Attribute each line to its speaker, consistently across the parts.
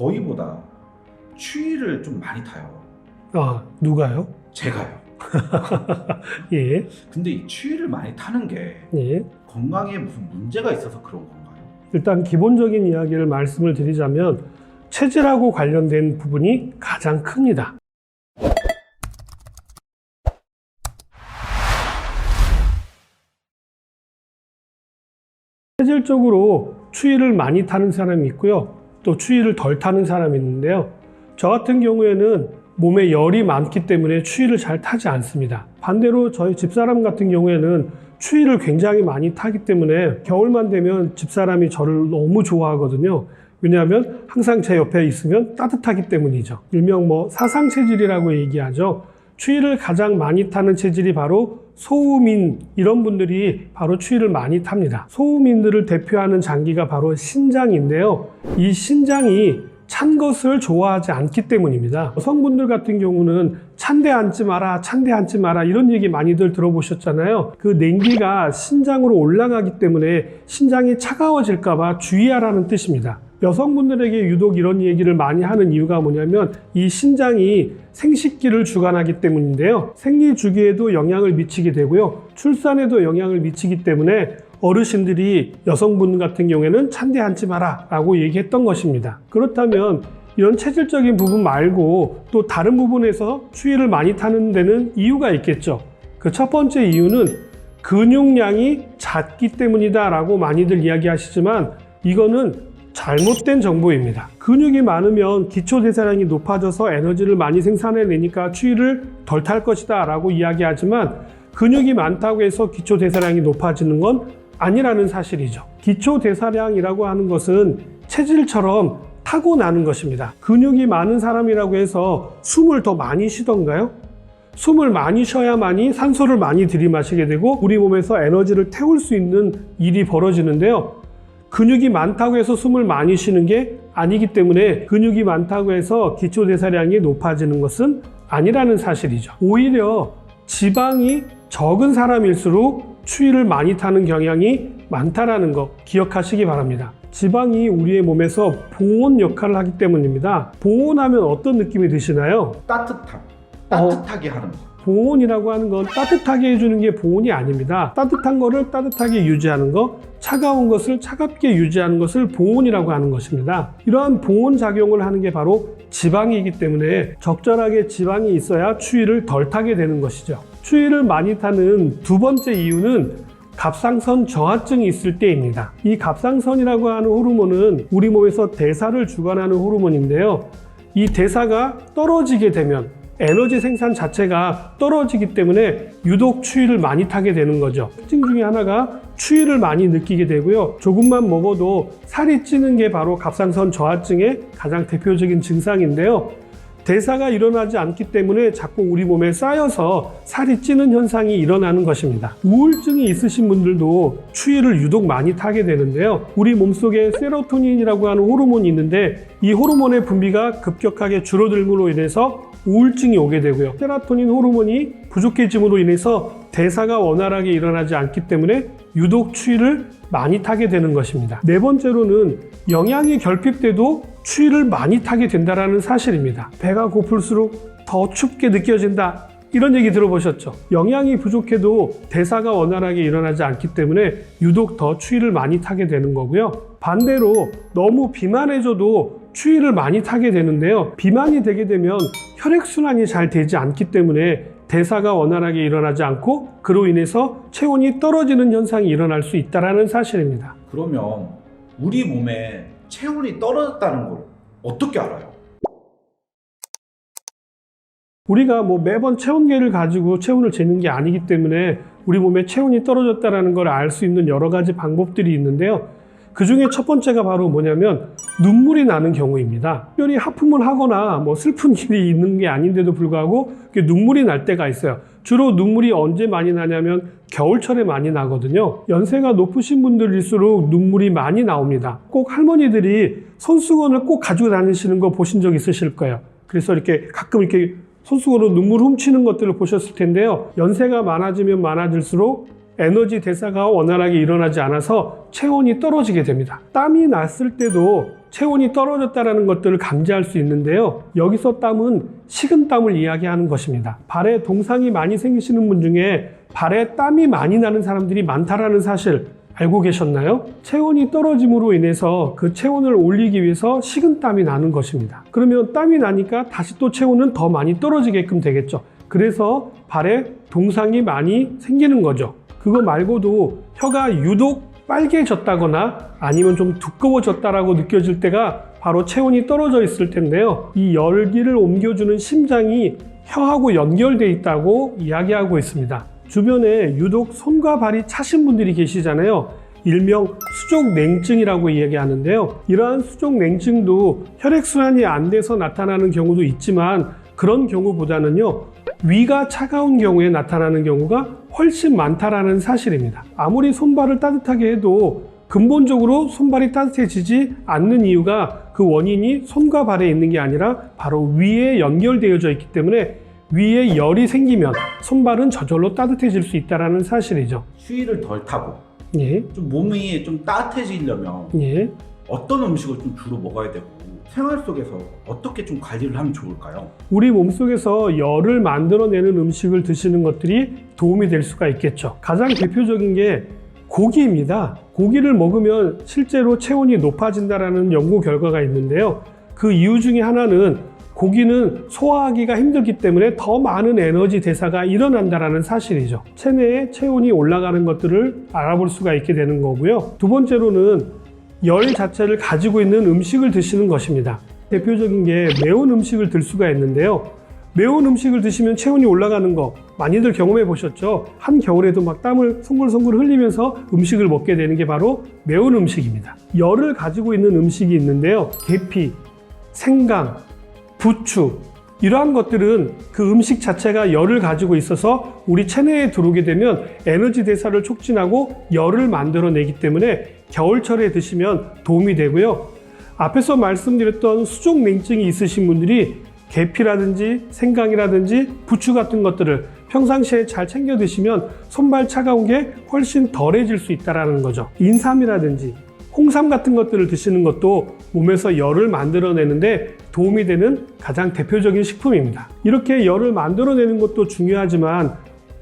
Speaker 1: 저희보다 추위를 좀 많이 타요.
Speaker 2: 아, 누가요?
Speaker 1: 제가요.
Speaker 2: 예,
Speaker 1: 근데 이 추위를 많이 타는 게
Speaker 2: 예.
Speaker 1: 건강에 무슨 문제가 있어서 그런 건가요?
Speaker 2: 일단 기본적인 이야기를 말씀을 드리자면 체질하고 관련된 부분이 가장 큽니다. 체질적으로 추위를 많이 타는 사람이 있고요. 또 추위를 덜 타는 사람이 있는데요. 저 같은 경우에는 몸에 열이 많기 때문에 추위를 잘 타지 않습니다. 반대로 저희 집사람 같은 경우에는 추위를 굉장히 많이 타기 때문에 겨울만 되면 집사람이 저를 너무 좋아하거든요. 왜냐하면 항상 제 옆에 있으면 따뜻하기 때문이죠. 일명 뭐 사상 체질이라고 얘기하죠. 추위를 가장 많이 타는 체질이 바로 소우민 이런 분들이 바로 추위를 많이 탑니다. 소우민들을 대표하는 장기가 바로 신장인데요. 이 신장이 찬 것을 좋아하지 않기 때문입니다. 여성분들 같은 경우는 찬데 앉지 마라, 찬데 앉지 마라 이런 얘기 많이들 들어보셨잖아요. 그 냉기가 신장으로 올라가기 때문에 신장이 차가워질까봐 주의하라는 뜻입니다. 여성분들에게 유독 이런 얘기를 많이 하는 이유가 뭐냐면 이 신장이 생식기를 주관하기 때문인데요. 생리 주기에도 영향을 미치게 되고요. 출산에도 영향을 미치기 때문에 어르신들이 여성분 같은 경우에는 찬데 앉지 마라 라고 얘기했던 것입니다. 그렇다면 이런 체질적인 부분 말고 또 다른 부분에서 추위를 많이 타는 데는 이유가 있겠죠. 그 첫 번째 이유는 근육량이 작기 때문이다 라고 많이들 이야기하시지만 이거는 잘못된 정보입니다. 근육이 많으면 기초 대사량이 높아져서 에너지를 많이 생산해내니까 추위를 덜 탈 것이다 라고 이야기하지만 근육이 많다고 해서 기초 대사량이 높아지는 건 아니라는 사실이죠. 기초 대사량이라고 하는 것은 체질처럼 타고나는 것입니다. 근육이 많은 사람이라고 해서 숨을 더 많이 쉬던가요? 숨을 많이 쉬어야만이 산소를 많이 들이마시게 되고 우리 몸에서 에너지를 태울 수 있는 일이 벌어지는데요. 근육이 많다고 해서 숨을 많이 쉬는 게 아니기 때문에 근육이 많다고 해서 기초 대사량이 높아지는 것은 아니라는 사실이죠. 오히려 지방이 적은 사람일수록 추위를 많이 타는 경향이 많다라는 거 기억하시기 바랍니다. 지방이 우리의 몸에서 보온 역할을 하기 때문입니다. 보온하면 어떤 느낌이 드시나요?
Speaker 1: 따뜻함.
Speaker 2: 어.
Speaker 1: 따뜻하게 하는 거.
Speaker 2: 보온이라고 하는 건 따뜻하게 해주는 게 보온이 아닙니다. 따뜻한 거를 따뜻하게 유지하는 거, 차가운 것을 차갑게 유지하는 것을 보온이라고 하는 것입니다. 이러한 보온 작용을 하는 게 바로 지방이기 때문에 적절하게 지방이 있어야 추위를 덜 타게 되는 것이죠. 추위를 많이 타는 두 번째 이유는 갑상선 저하증이 있을 때입니다. 이 갑상선이라고 하는 호르몬은 우리 몸에서 대사를 주관하는 호르몬인데요. 이 대사가 떨어지게 되면 에너지 생산 자체가 떨어지기 때문에 유독 추위를 많이 타게 되는 거죠. 특징 중에 하나가 추위를 많이 느끼게 되고요. 조금만 먹어도 살이 찌는 게 바로 갑상선 저하증의 가장 대표적인 증상인데요. 대사가 일어나지 않기 때문에 자꾸 우리 몸에 쌓여서 살이 찌는 현상이 일어나는 것입니다. 우울증이 있으신 분들도 추위를 유독 많이 타게 되는데요. 우리 몸속에 세로토닌이라고 하는 호르몬이 있는데 이 호르몬의 분비가 급격하게 줄어들므로 인해서 우울증이 오게 되고요. 세로토닌 호르몬이 부족해짐으로 인해서 대사가 원활하게 일어나지 않기 때문에 유독 추위를 많이 타게 되는 것입니다. 네 번째로는 영양이 결핍돼도 추위를 많이 타게 된다는 사실입니다. 배가 고플수록 더 춥게 느껴진다. 이런 얘기 들어보셨죠? 영양이 부족해도 대사가 원활하게 일어나지 않기 때문에 유독 더 추위를 많이 타게 되는 거고요. 반대로 너무 비만해져도 추위를 많이 타게 되는데요. 비만이 되게 되면 혈액순환이 잘 되지 않기 때문에 대사가 원활하게 일어나지 않고 그로 인해서 체온이 떨어지는 현상이 일어날 수 있다는 사실입니다.
Speaker 1: 그러면 우리 몸에 체온이 떨어졌다는 걸 어떻게 알아요?
Speaker 2: 우리가 뭐 매번 체온계를 가지고 체온을 재는 게 아니기 때문에 우리 몸에 체온이 떨어졌다는 걸 알 수 있는 여러 가지 방법들이 있는데요. 그 중에 첫 번째가 바로 뭐냐면 눈물이 나는 경우입니다. 특별히 하품을 하거나 뭐 슬픈 일이 있는 게 아닌데도 불구하고 눈물이 날 때가 있어요. 주로 눈물이 언제 많이 나냐면 겨울철에 많이 나거든요. 연세가 높으신 분들일수록 눈물이 많이 나옵니다. 꼭 할머니들이 손수건을 꼭 가지고 다니시는 거 보신 적 있으실 거예요. 그래서 이렇게 가끔 이렇게 손수건으로 눈물 훔치는 것들을 보셨을 텐데요. 연세가 많아지면 많아질수록 에너지 대사가 원활하게 일어나지 않아서 체온이 떨어지게 됩니다. 땀이 났을 때도 체온이 떨어졌다는 것들을 감지할 수 있는데요. 여기서 땀은 식은땀을 이야기하는 것입니다. 발에 동상이 많이 생기시는 분 중에 발에 땀이 많이 나는 사람들이 많다라는 사실 알고 계셨나요? 체온이 떨어짐으로 인해서 그 체온을 올리기 위해서 식은땀이 나는 것입니다. 그러면 땀이 나니까 다시 또 체온은 더 많이 떨어지게끔 되겠죠. 그래서 발에 동상이 많이 생기는 거죠. 그거 말고도 혀가 유독 빨개졌다거나 아니면 좀 두꺼워졌다라고 느껴질 때가 바로 체온이 떨어져 있을 텐데요. 이 열기를 옮겨주는 심장이 혀하고 연결돼 있다고 이야기하고 있습니다. 주변에 유독 손과 발이 차신 분들이 계시잖아요. 일명 수족 냉증이라고 이야기하는데요. 이러한 수족 냉증도 혈액순환이 안 돼서 나타나는 경우도 있지만 그런 경우보다는요. 위가 차가운 경우에 나타나는 경우가 훨씬 많다라는 사실입니다. 아무리 손발을 따뜻하게 해도 근본적으로 손발이 따뜻해지지 않는 이유가 그 원인이 손과 발에 있는 게 아니라 바로 위에 연결되어져 있기 때문에 위에 열이 생기면 손발은 저절로 따뜻해질 수 있다라는 사실이죠.
Speaker 1: 추위를 덜 타고
Speaker 2: 예,
Speaker 1: 좀 몸이 좀 따뜻해지려면
Speaker 2: 예.
Speaker 1: 어떤 음식을 좀 주로 먹어야 되고 생활 속에서 어떻게 좀 관리를 하면 좋을까요?
Speaker 2: 우리 몸 속에서 열을 만들어내는 음식을 드시는 것들이 도움이 될 수가 있겠죠. 가장 대표적인 게 고기입니다. 고기를 먹으면 실제로 체온이 높아진다라는 연구 결과가 있는데요. 그 이유 중에 하나는 고기는 소화하기가 힘들기 때문에 더 많은 에너지 대사가 일어난다라는 사실이죠. 체내에 체온이 올라가는 것들을 알아볼 수가 있게 되는 거고요. 두 번째로는 열 자체를 가지고 있는 음식을 드시는 것입니다. 대표적인 게 매운 음식을 들 수가 있는데요. 매운 음식을 드시면 체온이 올라가는 거 많이들 경험해 보셨죠? 한겨울에도 막 땀을 송글송글 흘리면서 음식을 먹게 되는 게 바로 매운 음식입니다. 열을 가지고 있는 음식이 있는데요. 계피, 생강, 부추 이러한 것들은 그 음식 자체가 열을 가지고 있어서 우리 체내에 들어오게 되면 에너지 대사를 촉진하고 열을 만들어내기 때문에 겨울철에 드시면 도움이 되고요. 앞에서 말씀드렸던 수족 냉증이 있으신 분들이 계피라든지 생강이라든지 부추 같은 것들을 평상시에 잘 챙겨 드시면 손발 차가운 게 훨씬 덜해질 수 있다는 거죠. 인삼이라든지 홍삼 같은 것들을 드시는 것도 몸에서 열을 만들어내는데 도움이 되는 가장 대표적인 식품입니다. 이렇게 열을 만들어내는 것도 중요하지만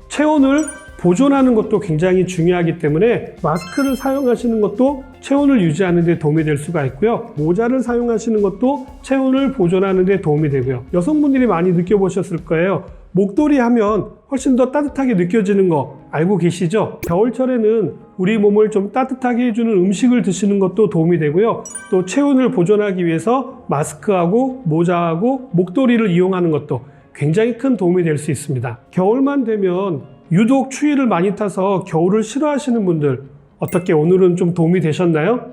Speaker 2: 체온을 보존하는 것도 굉장히 중요하기 때문에 마스크를 사용하시는 것도 체온을 유지하는 데 도움이 될 수가 있고요. 모자를 사용하시는 것도 체온을 보존하는 데 도움이 되고요. 여성분들이 많이 느껴보셨을 거예요. 목도리 하면 훨씬 더 따뜻하게 느껴지는 거 알고 계시죠? 겨울철에는 우리 몸을 좀 따뜻하게 해주는 음식을 드시는 것도 도움이 되고요. 또 체온을 보존하기 위해서 마스크하고 모자하고 목도리를 이용하는 것도 굉장히 큰 도움이 될 수 있습니다. 겨울만 되면 유독 추위를 많이 타서 겨울을 싫어하시는 분들 어떻게 오늘은 좀 도움이 되셨나요?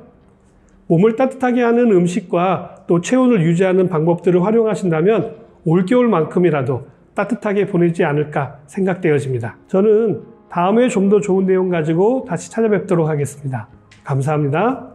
Speaker 2: 몸을 따뜻하게 하는 음식과 또 체온을 유지하는 방법들을 활용하신다면 올겨울만큼이라도 따뜻하게 보내지 않을까 생각되어집니다. 저는 다음에 좀 더 좋은 내용 가지고 다시 찾아뵙도록 하겠습니다. 감사합니다.